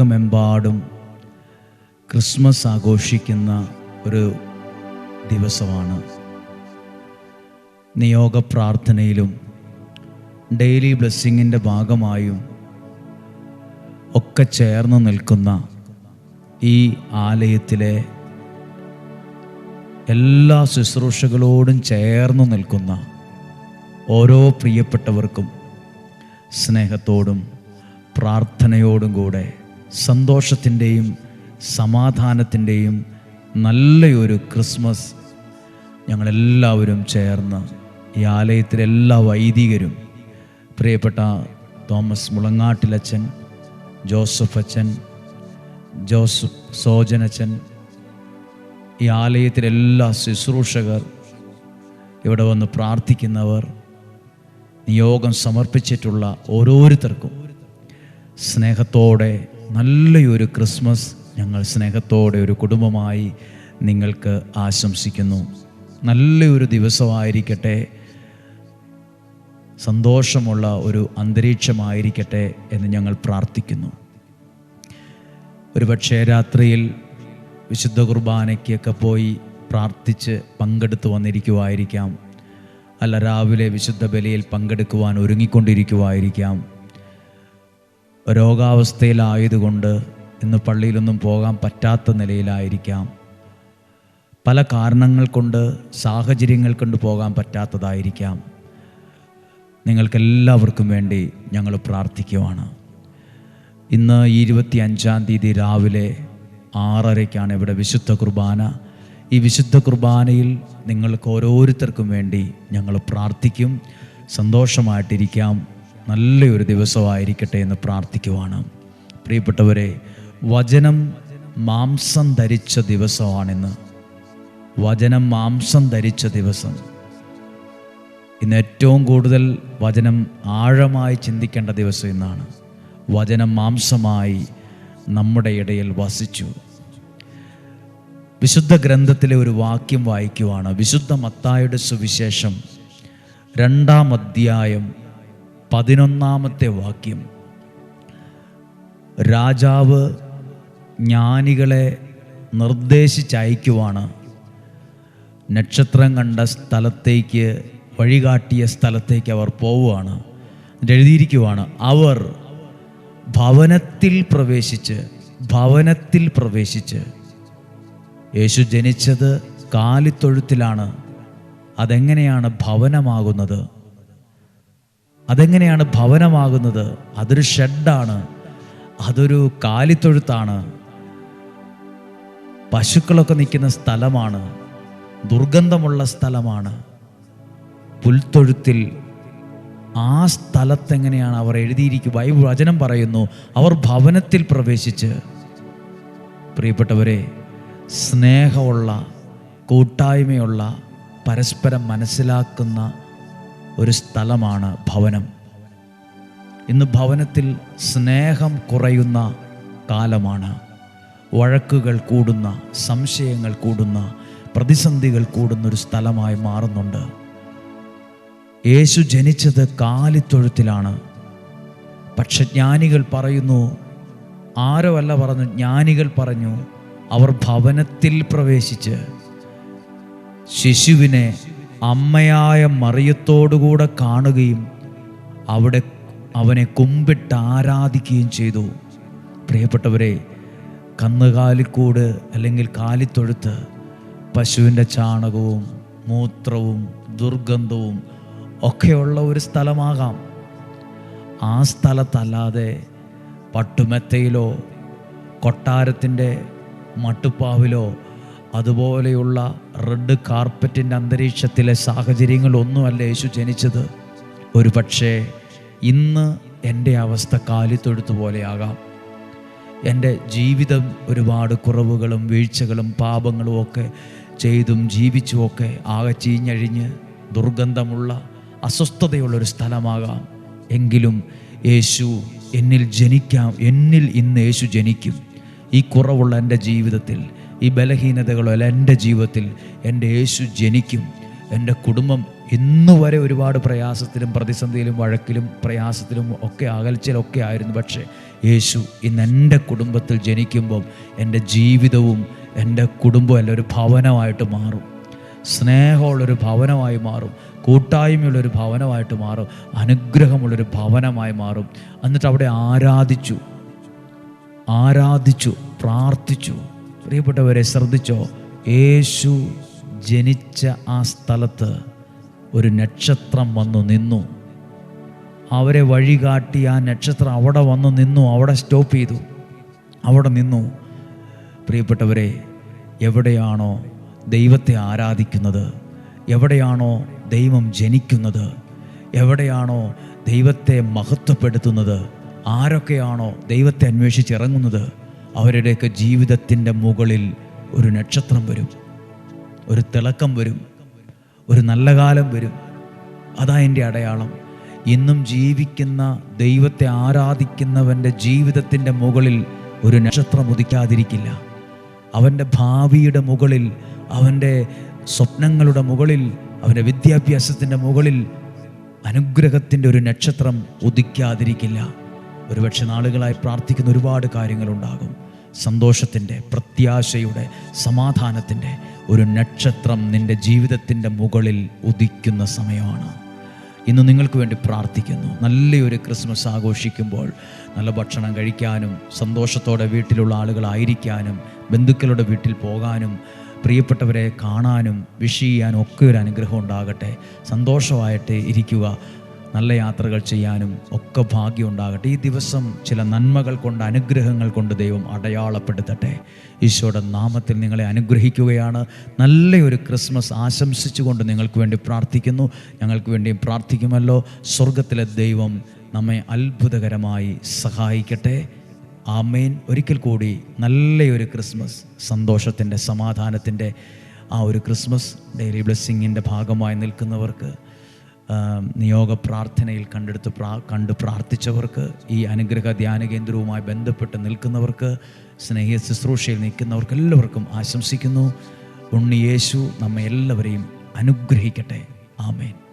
ലോകമെമ്പാടും ക്രിസ്മസ് ആഘോഷിക്കുന്ന ഒരു ദിവസമാണ്. നിയോഗ പ്രാർത്ഥനയിലും ഡെയിലി ബ്ലെസ്സിങ്ങിന്റെ ഭാഗമായും ഒക്കെ ചേർന്ന് നിൽക്കുന്ന ഈ ആലയത്തിലെ എല്ലാ ശുശ്രൂഷകളോടും ചേർന്ന് നിൽക്കുന്ന ഓരോ പ്രിയപ്പെട്ടവർക്കും സ്നേഹത്തോടും പ്രാർത്ഥനയോടും കൂടെ സന്തോഷത്തിന്റെയും സമാധാനത്തിന്റെയും നല്ലൊരു ക്രിസ്മസ് ഞങ്ങളെല്ലാവരും ചേർന്ന് ഈ ആലയത്തിലെ എല്ലാ വൈദികരും പ്രിയപ്പെട്ട തോമസ് മുളങ്ങാട്ടിലച്ചൻ ജോസഫ് അച്ഛൻ ജോസഫ് സോജനച്ചൻ ഈ ആലയത്തിലെ എല്ലാ ശുശ്രൂഷകർ ഇവിടെ വന്ന് പ്രാർത്ഥിക്കുന്നവർ നിയോഗം സമർപ്പിച്ചിട്ടുള്ള ഓരോരുത്തർക്കും സ്നേഹത്തോടെ നല്ലൊരു ക്രിസ്മസ് ഞങ്ങൾ സ്നേഹത്തോടെ ഒരു കുടുംബമായി നിങ്ങൾക്ക് ആശംസിക്കുന്നു. നല്ലൊരു ദിവസമായിരിക്കട്ടെ. സന്തോഷമുള്ള ഒരു അന്തരീക്ഷമായിരിക്കട്ടെ എന്ന് ഞങ്ങൾ പ്രാർത്ഥിക്കുന്നു. ഒരുപക്ഷേ രാത്രിയിൽ വിശുദ്ധ കുർബാനയ്ക്കൊക്കെ പോയി പ്രാർത്ഥിച്ച് പങ്കെടുത്തു വന്നിരിക്കുമായിരിക്കാം അല്ല രാവിലെ വിശുദ്ധ ബലിയിൽ പങ്കെടുക്കുവാൻ ഒരുങ്ങിക്കൊണ്ടിരിക്കുമായിരിക്കാം രോഗാവസ്ഥയിലായതുകൊണ്ട് ഇന്ന് പള്ളിയിലൊന്നും പോകാൻ പറ്റാത്ത നിലയിലായിരിക്കാം. പല കാരണങ്ങൾ കൊണ്ട് സാഹചര്യങ്ങൾ കൊണ്ട് പോകാൻ പറ്റാത്തതായിരിക്കാം. നിങ്ങൾക്കെല്ലാവർക്കും വേണ്ടി ഞങ്ങൾ പ്രാർത്ഥിക്കുവാണ്. ഇന്ന് ഇരുപത്തി അഞ്ചാം തീയതി രാവിലെ ആറരയ്ക്കാണ് ഇവിടെ വിശുദ്ധ കുർബാന. ഈ വിശുദ്ധ കുർബാനയിൽ നിങ്ങൾക്ക് ഓരോരുത്തർക്കും വേണ്ടി ഞങ്ങൾ പ്രാർത്ഥിക്കും. സന്തോഷമായിട്ടിരിക്കാം. നല്ലൊരു ദിവസമായിരിക്കട്ടെ എന്ന് പ്രാർത്ഥിക്കുവാണ്. പ്രിയപ്പെട്ടവരെ വചനം മാംസം ധരിച്ച ദിവസമാണിന്ന്. വചനം മാംസം ധരിച്ച ദിവസം. ഇന്ന് ഏറ്റവും കൂടുതൽ വചനം ആഴമായി ചിന്തിക്കേണ്ട ദിവസം ഇന്നാണ്. വചനം മാംസമായി നമ്മുടെ ഇടയിൽ വസിച്ചു. വിശുദ്ധ ഗ്രന്ഥത്തിലെ ഒരു വാക്യം വായിക്കുവാണ്. വിശുദ്ധ മത്തായുടെ സുവിശേഷം രണ്ടാം അധ്യായം പതിനൊന്നാമത്തെ വാക്യം. രാജാവ് ജ്ഞാനികളെ നിർദ്ദേശിച്ചയക്കുവാണ്. നക്ഷത്രം കണ്ട സ്ഥലത്തേക്ക് വഴികാട്ടിയ സ്ഥലത്തേക്ക് അവർ പോവുകയാണ്. എഴുതിയിരിക്കുവാണ് അവർ ഭവനത്തിൽ പ്രവേശിച്ച് ഭവനത്തിൽ പ്രവേശിച്ച്. യേശു ജനിച്ചത് കാലിത്തൊഴുത്തിലാണ്. അതെങ്ങനെയാണ് ഭവനമാകുന്നത്? അതെങ്ങനെയാണ് ഭവനമാകുന്നത്? അതൊരു ഷെഡാണ്. അതൊരു കാലിത്തൊഴുത്താണ്. പശുക്കളൊക്കെ നിൽക്കുന്ന സ്ഥലമാണ്. ദുർഗന്ധമുള്ള സ്ഥലമാണ്. പുൽത്തൊഴുത്തിൽ ആ സ്ഥലത്തെങ്ങനെയാണ് അവർ എഴുതിയിരിക്കുക? ബൈബിൾ വചനം പറയുന്നു അവർ ഭവനത്തിൽ പ്രവേശിച്ച്. പ്രിയപ്പെട്ടവരെ സ്നേഹമുള്ള കൂട്ടായ്മയുള്ള പരസ്പരം മനസ്സിലാക്കുന്ന ഒരു സ്ഥലമാണ് ഭവനം. ഇന്ന് ഭവനത്തിൽ സ്നേഹം കുറയുന്ന കാലമാണ്. വഴക്കുകൾ കൂടുന്ന സംശയങ്ങൾ കൂടുന്ന പ്രതിസന്ധികൾ കൂടുന്ന ഒരു സ്ഥലമായി മാറുന്നുണ്ട്. യേശു ജനിച്ചത് കാലിത്തൊഴുത്തിലാണ്. പക്ഷെ ജ്ഞാനികൾ പറയുന്നു ആരോ അല്ല പറഞ്ഞു ജ്ഞാനികൾ പറഞ്ഞു അവർ ഭവനത്തിൽ പ്രവേശിച്ച് ശിശുവിനെ അമ്മയായ മറിയത്തോടുകൂടെ കാണുകയും അവിടെ അവനെ കുമ്പിട്ട് ആരാധിക്കുകയും ചെയ്തു. പ്രിയപ്പെട്ടവരെ കന്നുകാലിക്കൂട് അല്ലെങ്കിൽ കാലിത്തൊഴുത്ത് പശുവിന്റെ ചാണകവും മൂത്രവും ദുർഗന്ധവും ഒക്കെയുള്ള ഒരു സ്ഥലമാകാം. ആ സ്ഥലത്തല്ലാതെ പട്ടുമെത്തയിലോ കൊട്ടാരത്തിന്റെ മട്ടുപ്പാവിലോ അതുപോലെയുള്ള റെഡ് കാർപ്പറ്റിന്റെ അന്തരീക്ഷത്തിലെ സാഹചര്യങ്ങളൊന്നുമല്ല യേശു ജനിച്ചത്. ഒരു പക്ഷേ ഇന്ന് എന്റെ അവസ്ഥ കാലിത്തൊഴുത്തു പോലെയാകാം. എന്റെ ജീവിതം ഒരുപാട് കുറവുകളും വീഴ്ചകളും പാപങ്ങളും ഒക്കെ ചെയ്തും ജീവിച്ചുമൊക്കെ ആകെ ചീഞ്ഞഴിഞ്ഞ് ദുർഗന്ധമുള്ള അസ്വസ്ഥതയുള്ളൊരു സ്ഥലമാകാം. എങ്കിലും യേശു എന്നിൽ ജനിക്കാം എന്നിൽ ഇന്ന് യേശു ജനിക്കും. ഈ കുറവുള്ള എന്റെ ജീവിതത്തിൽ ഈ ബലഹീനതകളല്ല എന്റെ ജീവിതത്തിൽ എന്റെ യേശു ജനിക്കും. എന്റെ കുടുംബം ഇന്നു വരെ ഒരുപാട് പ്രയാസത്തിലും പ്രതിസന്ധിയിലും വഴക്കിലും പ്രയാസത്തിലും ഒക്കെ അകൽച്ചയിലൊക്കെ ആയിരുന്നു. പക്ഷേ യേശു ഇന്ന് എന്റെ കുടുംബത്തിൽ ജനിക്കുമ്പം എന്റെ ജീവിതവും എന്റെ കുടുംബവും എല്ലാം ഒരു ഭവനമായിട്ട് മാറും. സ്നേഹമുള്ളൊരു ഭവനമായി മാറും. കൂട്ടായ്മയുള്ളൊരു ഭവനമായിട്ട് മാറും. അനുഗ്രഹമുള്ളൊരു ഭവനമായി മാറും. എന്നിട്ട് അവിടെ ആരാധിച്ചു. ആരാധിച്ചു പ്രാർത്ഥിച്ചു. പ്രിയപ്പെട്ടവരെ ശ്രദ്ധിച്ചോ? യേശു ജനിച്ച ആ സ്ഥലത്ത് ഒരു നക്ഷത്രം വന്നു നിന്നു. അവരെ വഴികാട്ടി ആ നക്ഷത്രം അവിടെ വന്നു നിന്നു അവിടെ സ്റ്റോപ്പ് ചെയ്തു. അവിടെ നിന്നു. പ്രിയപ്പെട്ടവരെ എവിടെയാണോ ദൈവത്തെ ആരാധിക്കുന്നത്? എവിടെയാണോ ദൈവം ജനിക്കുന്നത്? എവിടെയാണോ ദൈവത്തെ മഹത്വപ്പെടുത്തുന്നത്? ആരൊക്കെയാണോ ദൈവത്തെ അന്വേഷിച്ചിറങ്ങുന്നത് അവരുടെയൊക്കെ ജീവിതത്തിന്റെ മുകളിൽ ഒരു നക്ഷത്രം വരും. ഒരു തിളക്കം വരും. ഒരു നല്ല കാലം വരും. അതാ എന്റെ അടയാളം. ഇന്നും ജീവിക്കുന്ന ദൈവത്തെ ആരാധിക്കുന്നവന്റെ ജീവിതത്തിന്റെ മുകളിൽ ഒരു നക്ഷത്രം ഉദിക്കാതിരിക്കില്ല. അവന്റെ ഭാവിയുടെ മുകളിൽ അവന്റെ സ്വപ്നങ്ങളുടെ മുകളിൽ അവന്റെ വിദ്യാഭ്യാസത്തിന്റെ മുകളിൽ അനുഗ്രഹത്തിന്റെ ഒരു നക്ഷത്രം ഉദിക്കാതിരിക്കില്ല. ഒരുപക്ഷെ നാളുകളായി പ്രാർത്ഥിക്കുന്ന ഒരുപാട് കാര്യങ്ങളുണ്ടാകും. സന്തോഷത്തിന്റെ പ്രത്യാശയുടെ സമാധാനത്തിന്റെ ഒരു നക്ഷത്രം നിന്റെ ജീവിതത്തിന്റെ മുകളിൽ ഉദിക്കുന്ന സമയമാണ്. ഇന്ന് നിങ്ങൾക്ക് വേണ്ടി പ്രാർത്ഥിക്കുന്നു. നല്ലൊരു ക്രിസ്മസ് ആഘോഷിക്കുമ്പോൾ നല്ല ഭക്ഷണം കഴിക്കാനും സന്തോഷത്തോടെ വീട്ടിലുള്ള ആളുകളായിരിക്കാനും ബന്ധുക്കളുടെ വീട്ടിൽ പോകാനും പ്രിയപ്പെട്ടവരെ കാണാനും വിഷ് ചെയ്യാനും ഒക്കെ ഒരു അനുഗ്രഹം ഉണ്ടാകട്ടെ. സന്തോഷമായിട്ട് ഇരിക്കുക. നല്ല യാത്രകൾ ചെയ്യാനും ഒക്കെ ഭാഗ്യം ഉണ്ടാകട്ടെ ഈ ദിവസം ചില നന്മകൾ കൊണ്ട് അനുഗ്രഹങ്ങൾ കൊണ്ട് ദൈവം അടയാളപ്പെടുത്തട്ടെ. ഈശോയുടെ നാമത്തിൽ നിങ്ങളെ അനുഗ്രഹിക്കുകയാണ്. നല്ലൊരു ക്രിസ്മസ് ആശംസിച്ചുകൊണ്ട് നിങ്ങൾക്ക് വേണ്ടി പ്രാർത്ഥിക്കുന്നു. ഞങ്ങൾക്ക് വേണ്ടിയും പ്രാർത്ഥിക്കുമല്ലോ. സ്വർഗത്തിലെ ദൈവം നമ്മെ അത്ഭുതകരമായി സഹായിക്കട്ടെ. ആമേൻ. ഒരിക്കൽ കൂടി നല്ലൊരു ക്രിസ്മസ് സന്തോഷത്തിന്റെ സമാധാനത്തിന്റെ ആ ഒരു ക്രിസ്മസ് ഡെയിലി ബ്ലെസ്സിങ്ങിന്റെ ഭാഗമായി നിൽക്കുന്നവർക്ക് നിയോഗ പ്രാർത്ഥനയിൽ കണ്ടെടുത്ത് പ്രാ കണ്ട് പ്രാർത്ഥിച്ചവർക്ക് ഈ അനുഗ്രഹ ധ്യാന കേന്ദ്രവുമായി ബന്ധപ്പെട്ട് നിൽക്കുന്നവർക്ക് സ്നേഹ ശുശ്രൂഷയിൽ നിൽക്കുന്നവർക്ക് എല്ലാവർക്കും ആശംസിക്കുന്നു. ഉണ്ണി യേശു നമ്മെ എല്ലാവരെയും അനുഗ്രഹിക്കട്ടെ. ആമേൻ.